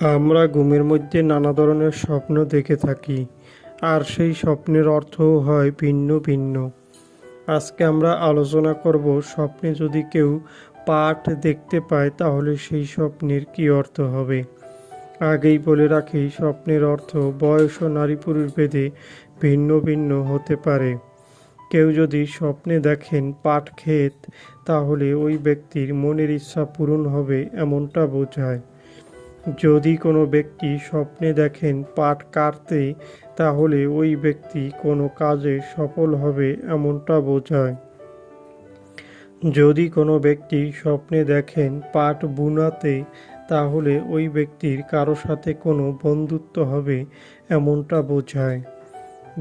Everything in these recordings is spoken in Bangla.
আমরা ঘুমের মধ্যে নানা ধরনের স্বপ্ন দেখে থাকি, আর সেই স্বপ্নের অর্থও হয় ভিন্ন ভিন্ন। আজকে আমরা আলোচনা করব স্বপ্নে যদি কেউ পাঠ দেখতে পায়, তাহলে সেই স্বপ্নের কী অর্থ হবে? আগেই বলে রাখি, স্বপ্নের অর্থ বয়স ও নারী পুরুষ ভেদে ভিন্ন ভিন্ন হতে পারে। কেউ যদি স্বপ্নে দেখেন পাট ক্ষেত, তাহলে ওই ব্যক্তির মনের ইচ্ছা পূরণ হবে, এমনটা বোঝায়। যদি কোনো ব্যক্তি স্বপ্নে দেখেন পাট কাটতে, তাহলে ওই ব্যক্তি কোনো কাজে সফল হবে এমনটা বোঝায়। যদি কোনো ব্যক্তি স্বপ্নে দেখেন পাট বুনাতে, তাহলে ওই ব্যক্তির কারও সাথে কোনো বন্ধুত্ব হবে এমনটা বোঝায়।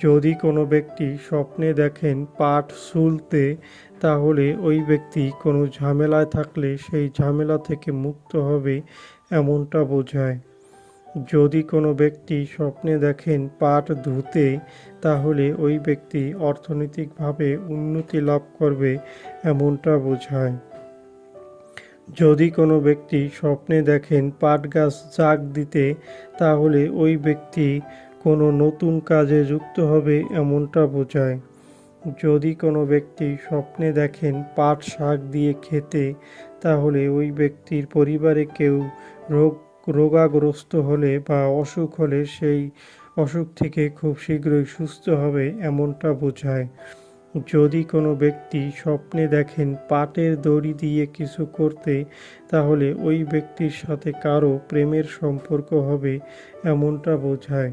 যদি কোনো ব্যক্তি স্বপ্নে দেখেন পাট সুলতে, তাহলে ওই ব্যক্তি কোনো ঝামেলায় থাকলে সেই ঝামেলা থেকে মুক্ত হবে এমনটা বোঝায়। যদি কোনো ব্যক্তি স্বপ্নে দেখেন পাট ধুতে, তাহলে ওই ব্যক্তি অর্থনৈতিকভাবে উন্নতি লাভ করবে এমনটা বোঝায়। যদি কোনো ব্যক্তি স্বপ্নে দেখেন পাট গাছ জাগ দিতে, তাহলে ওই ব্যক্তি কোনো নতুন কাজে যুক্ত হবে এমনটা বোঝায়। যদি কোনো ব্যক্তি স্বপ্নে দেখেন পাট শাক দিয়ে খেতে, তাহলে ওই ব্যক্তির পরিবারে কেউ রোগ, রোগাগ্রস্ত হলে বা অসুখ হলে সেই অসুখ থেকে খুব শীঘ্রই সুস্থ হবে এমনটা বোঝায়। যদি কোনো ব্যক্তি স্বপ্নে দেখেন পাটের দড়ি দিয়ে কিছু করতে, তাহলে ওই ব্যক্তির সাথে কারও প্রেমের সম্পর্ক হবে এমনটা বোঝায়।